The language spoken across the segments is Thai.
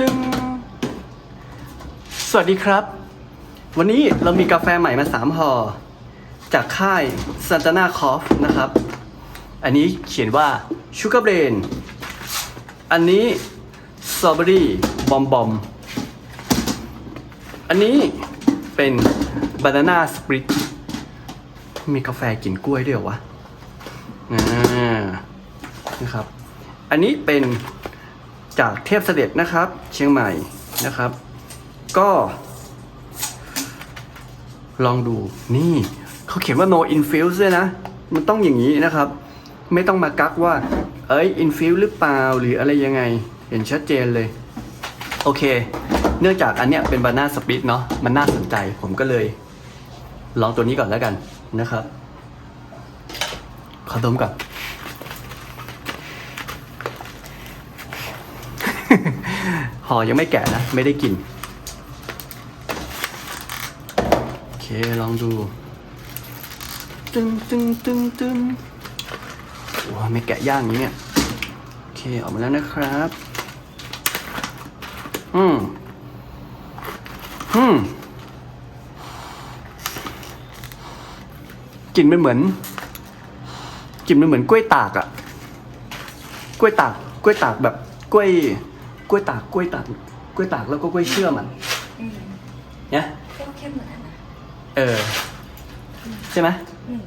ตึงสวัสดีครับ วันนี้เรามีกาแฟใหม่มาสามห่อ จากค่ายซันตานาคอฟนะครับ อันนี้เขียนว่า Sugar Brain อันนี้ Strawberry Bomb Bomb อันนี้เป็น Banana Split มีกาแฟกลิ่นกล้วยด้วยวะอ่านะครับ อันนี้เป็น จากเทพเสด็จนะครับ เชียงใหม่นะครับ ก็ ลองดูนี่เขาเขียนว่า no infuse ด้วยนะ มันต้องอย่างนี้นะครับ ไม่ต้องมากักว่า เอ้ย infuse หรือเปล่าหรืออะไรยังไง เห็นชัดเจนเลย โอเค เนื่องจากอันเนี้ยเป็นบานาสปริตเนาะมันน่าสนใจผมก็เลย ลองตัวนี้ก่อนแล้วกันนะครับ ขอดมก่อน ห่อยังไม่แกะนะ ไม่ได้กิน โอเค ลองดู ตึงตึงตึงตึงว้าไม่แกะย่างอย่างนี้เนี่ย โอเค ออกมาแล้วนะครับ อืมอืมกลิ่นมันเหมือนกลิ่นมันเหมือนกล้วยตากอะกล้วยตาก กล้วยตากแบบกล้วย กล้วยตากกล้วยตากกล้วยตากแล้วก็กล้วยเชื่อมอะอืมเนี่ยเข้มเข้มเหมือนกันนะเออ ใช่ไหมอืม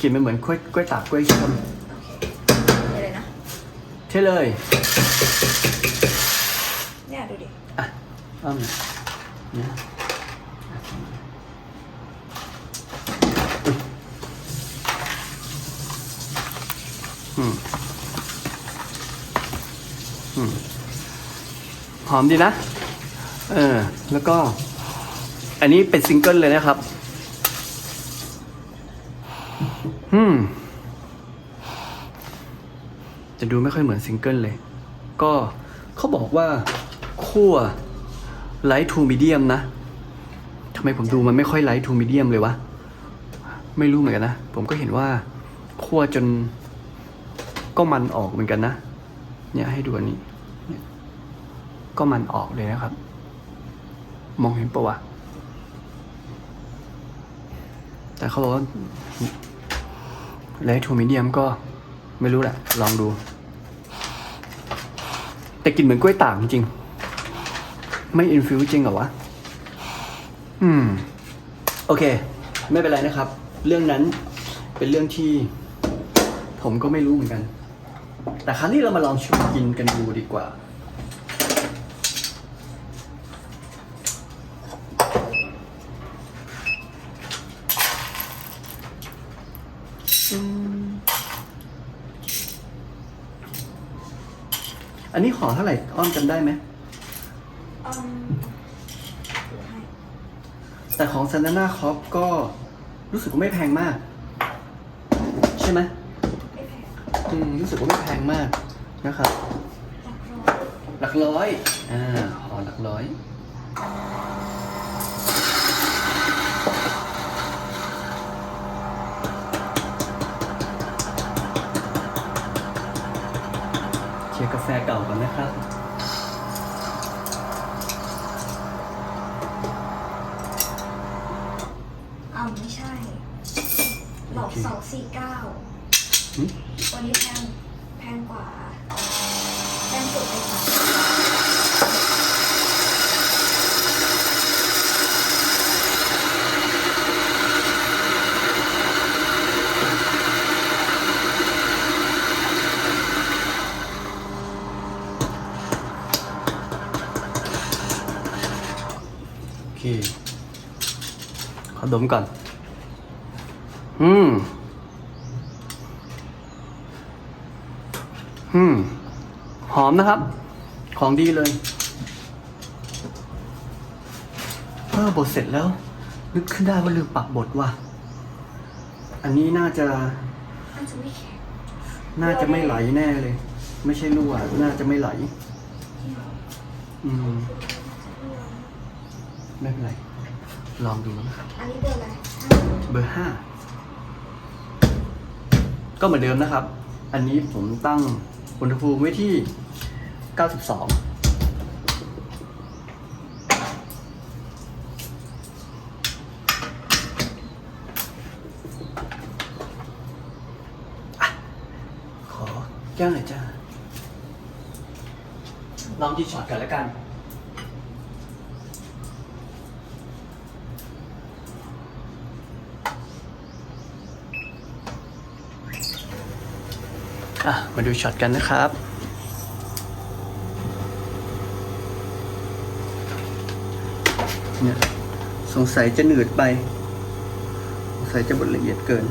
กลิ่นมันเหมือนกล้วยกล้วยตากกล้วยเชื่อมโอเคเดี๋ยวเลยนะใช่เลย เนี่ยดูดิ อะอ้อมเนี่ยอืมอืมห อมดีนะ เออ แล้วก็ อันนี้เป็นซิงเกิลเลยนะครับ อืม จะดูไม่ค่อยเหมือนซิงเกิลเลย ก็เขาบอกว่าคั่วไลท์ทูมีเดียมนะทำไมผมดูมันไม่ค่อยไลท์ทูมีเดียมเลยวะ ไม่รู้เหมือนกันนะ ผมก็เห็นว่าคั่วจนก็มันออกเหมือนกันนะ เนี่ยให้ดูอันนี้ ก็มันออกเลยนะครับ มองเห็นปะวะแต่เขาบอกว่าไลท์ทูมีเดียมก็ไม่รู้แหละ ลองดู แต่กินเหมือนกล้วยตากจริง ไม่อินฟิวจริงเหรอวะ อืม โอเค ไม่เป็นไรนะครับ เรื่องนั้นเป็นเรื่องที่ ผมก็ไม่รู้เหมือนกัน แต่ครั้งนี้เรามาลองชิมกินกันดูดีกว่า อืมอันนี้ขอเท่าไหร่อ้อมจำได้ไหม อืมดูให้แต่ของซันนาคอปก็รู้สึกว่าไม่แพงมาก ใช่ไหมไม่แพงอืมรู้สึกว่าไม่แพงมากนะครับ หลักร้อยหลักร้อย อ่าห่อหลักร้อยเชียร์กาแฟเก่าก่อนนะครับ อ้าวไม่ใช่หลอก โอเค สองสี่เก้า หึ ตัวนี้แพงแพงกว่าแพงสุดเลยค่ะ โอเค ขอ ดมก่อน อืม อืม หอมนะครับ ของดีเลยเออบทเสร็จแล้ว นึกขึ้นได้ว่าลืมปรับบทว่ะ อันนี้น่าจะ น่าจะไม่แข็งน่าจะไม่ไหลแน่เลย ไม่ใช่รั่วน่าจะไม่ไหล อืม ไม่เป็นไร ลองดูนะครับ อันนี้เบอร์อะไรเบอร์ห้า ก็เหมือนเดิมนะครับ อันนี้ผมตั้งอุณหภูมิไว้ที่ 92แก้วหน่อยจ้าลองที่ช็อตกันแล้วกัน มาดูช็อตกันนะครับเนี่ยสงสัยจะหนืดไป สงสัยจะบดละเอียดเกิน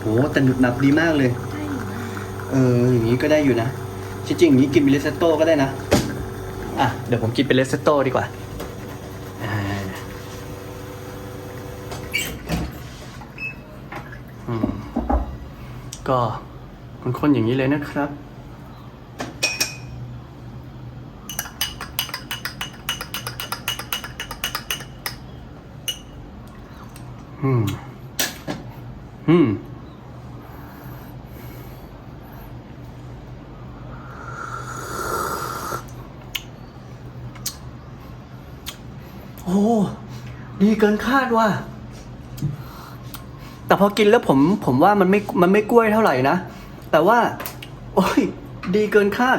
โอ้แต่หนุดหนับดีมากเลยได้อยู่นะเออ อย่างนี้ก็ได้อยู่นะ จริงๆอย่างนี้กินเป็นเลสเซโต้ก็ได้นะ อะ เดี๋ยวผมกินเป็นเลสเซโต้ดีกว่าอ่า ก็คนๆอย่างนี้เลยนะครับ อืม อืมโอ้ ดีเกินคาดว่ะ แต่พอกินแล้วผมผมว่ามันไม่มันไม่กล้วยเท่าไหร่นะ แต่ว่า โอ้ย ดีเกินคาด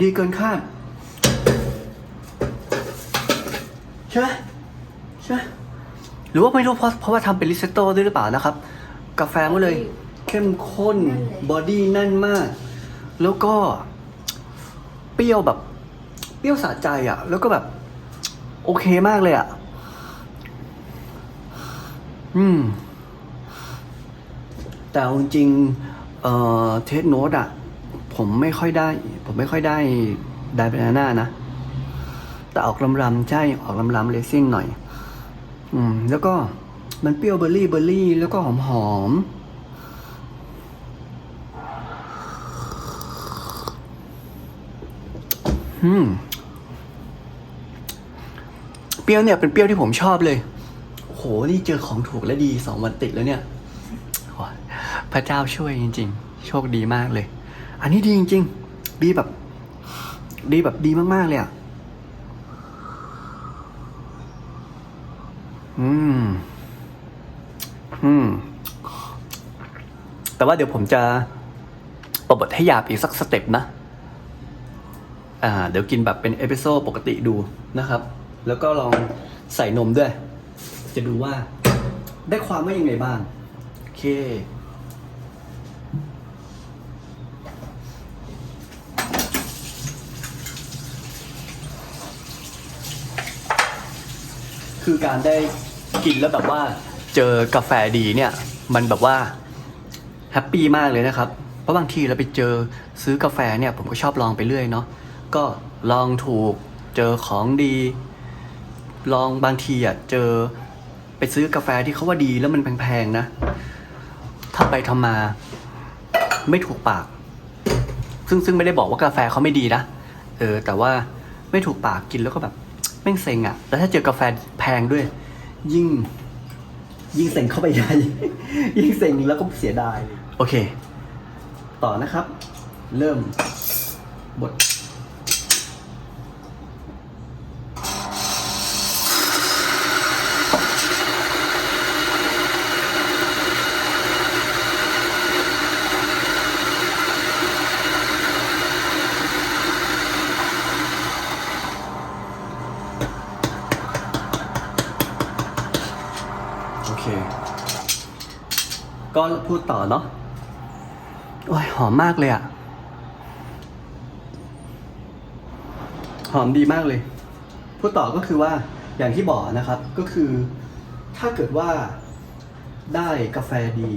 ดีเกินคาดใช่ไหมใช่ไหมหรือว่าไม่รู้เพราะเพราะว่าทำเป็นริสเตโต้ด้วยหรือเปล่านะครับ กาแฟมันเลย เข้มข้นบอดี้แน่นมาก แล้วก็ เปรี้ยวแบบ เปรี้ยวสะใจอะ่ะ แล้วก็แบบ โอเคมากเลยอะ่ะ อืม แต่เอาจริงๆเอ่อเทสโนตอะผมไม่ค่อยได้ ผมไม่ค่อยได้ไดบานาน่านะ แต่ออกลำลำใช่ออกลำลำเลซิ่งหน่อย อืม แล้วก็มันเปรี้ยวเบอร์รี่เบอร์รี่ แล้วก็หอมหอมอืม เปรี้ยวเนี่ยเป็นเปรี้ยวที่ผมชอบเลย โห นี่เจอของถูกและดีสองวันติดแล้วเนี่ยพระเจ้าช่วยจริง ๆ โชคดีมากเลย อันนี้ดีจริง ๆ ดีแบบ ดีแบบดีมากๆเลยอะ อืม อืม แต่ว่าเดี๋ยวผมจะปบทให้หยาบอีกสักสเต็ปนะ อ่า เดี๋ยวกินแบบเป็นเอพิโซดปกติดูนะครับ แล้วก็ลองใส่นมด้วย จะดูว่าได้ความว่ายังไงบ้าง โอเค คือการได้กินแล้วแบบว่าเจอกาแฟดีเนี่ย มันแบบว่าแฮปปี้มากเลยนะครับ เพราะบางทีเราไปเจอซื้อกาแฟเนี่ย ผมก็ชอบลองไปเรื่อยเนาะก็ลองถูกเจอของดี ลองบางทีอะเจอ ไปซื้อกาแฟที่เขาว่าดีแล้วมันแพงๆนะ ถ้าไปทำมา ไม่ถูกปาก ซึ่งซึ่งไม่ได้บอกว่ากาแฟเขาไม่ดีนะ เออ แต่ว่าไม่ถูกปากกินแล้วก็แบบแม่งเซ็งอะ แล้วถ้าเจอกาแฟแพงด้วย ยิ่ง ยิ่งเซ็งเข้าไปใหญ่ยิ่งเซ็งแล้วก็เสียดาย โอเค ต่อนะครับ เริ่มบท ก็พูดต่อเนาะโอ้ยหอมมากเลยอะหอมดีมากเลย พูดต่อก็คือว่าอย่างที่บอกนะครับ ก็คือ ถ้าเกิดว่าได้กาแฟดี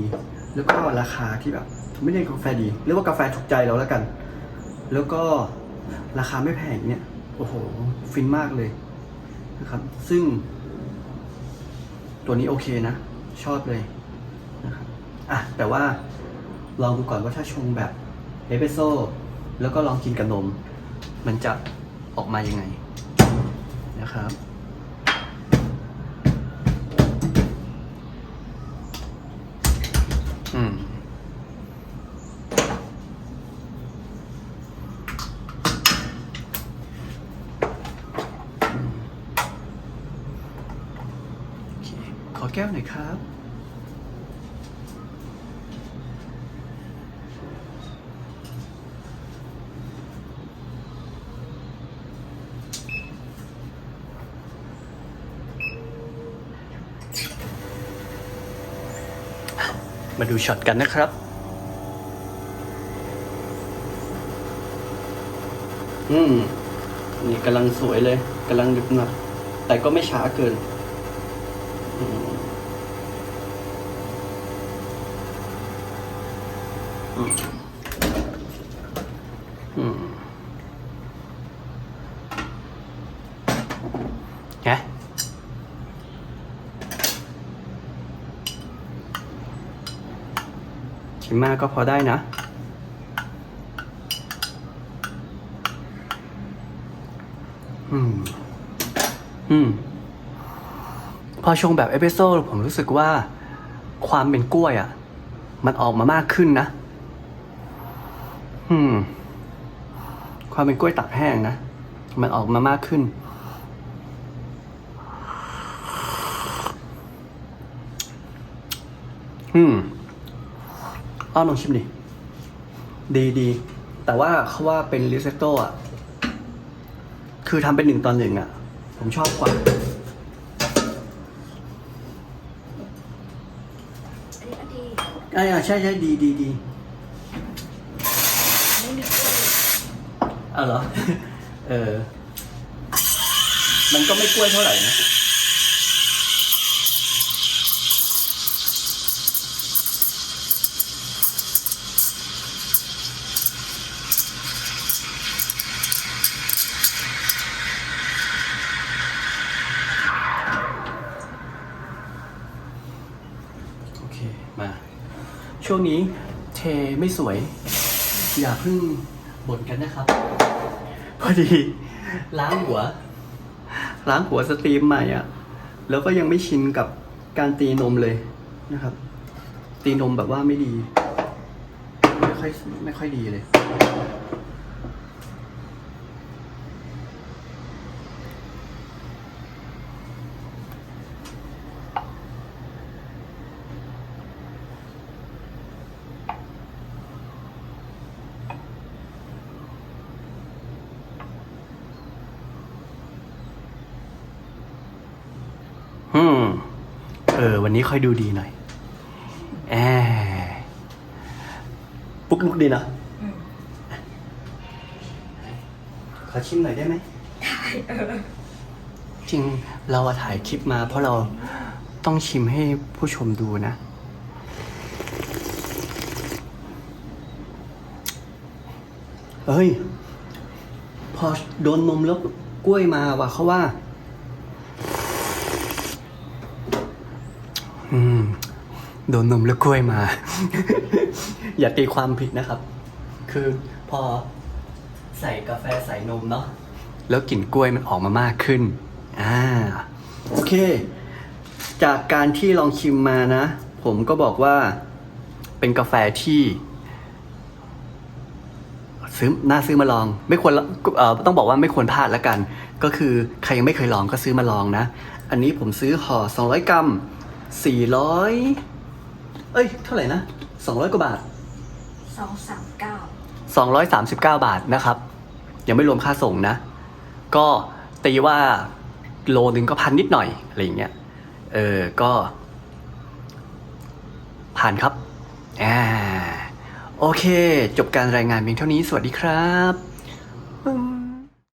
แล้วก็ราคาที่แบบ ไม่ได้กาแฟดีเรียกว่ากาแฟถูกใจเราแล้วกัน แล้วก็ราคาไม่แพงเนี่ยโอ้โห ฟินมากเลยนะครับ ซึ่ง ตัวนี้โอเคนะ ชอบเลย อะแต่ว่าลองดูก่อนว่าถ้าชงแบบเอสเปรสโซ่แล้วก็ลองกินกับนม มันจะออกมายังไงนะครับอืมขอแก้วหน่อยครับ มาดูช็อตกันนะครับ อืม นี่กำลังสวยเลยกำลังหนึบหนับ แต่ก็ไม่ช้าเกินอืมอืมอืมไง ชิมมาก็พอได้นะ อืม อืม พอชงแบบเอสเปรสโซ่ผมรู้สึกว่าความเป็นกล้วยอะ่ะ มันออกมามากขึ้นนะ อืม ความเป็นกล้วยตักแห้งนะ มันออกมามากขึ้น อืม อ้าวลองชิมดิดีดี แต่ว่าเขาว่าเป็นริเซตโต้อะคือทำเป็นหนึ่งตอนหนึ่งอะผมชอบกว่า อันนี้ก็ดีอ่าใช่ใช่ดีดีดีไม่มีกล้วยอะเหรอ เออ มันก็ไม่กล้วยเท่าไหร่นะ ช่วงนี้เทไม่สวย อย่าเพิ่งบ่นกันนะครับ พอดี ล้างหัว ล้างหัวสตรีมใหม่อะแล้วก็ยังไม่ชินกับการตีนมเลยนะครับ ตีนมแบบว่าไม่ดี ไม่ค่อยไม่ค่อยดีเลย อืม เออ วันนี้ค่อยดูดีหน่อย แอบปุ๊กลุกดีนะอืมขอชิมหน่อยได้ไหมจริงเราอะถ่ายคลิปมา เพราะเราต้องชิมให้ผู้ชมดูนะ เฮ้ย พอโดนนมแล้วกล้วยมาว่ะเขาว่า อืม โดนนมแล้วกล้วยมา อย่าตีความผิดนะครับ คือพอใส่กาแฟใส่นมเนาะแล้วกลิ่นกล้วยมันออกมามากขึ้น อ่า โอเค จากการที่ลองชิมมานะ ผมก็บอกว่าเป็นกาแฟที่ซื้อน่าซื้อมาลอง ไม่ควรเอ่อต้องบอกว่าไม่ควรพลาดแล้วกัน ก็คือใครยังไม่เคยลองก็ซื้อมาลองนะ อันนี้ผมซื้อห่อ200 กรัม 400 เอ้ย เท่าไหร่นะ 200 กว่าบาท สองสามเก้า239 บาทนะครับ ยังไม่รวมค่าส่งนะ ก็ตีว่าโลนึงก็พันนิดหน่อย อะไรอย่างเงี้ย เออ ก็ ผ่านครับ อ่า โอเค จบการรายงานเพียงเท่านี้ สวัสดีครับ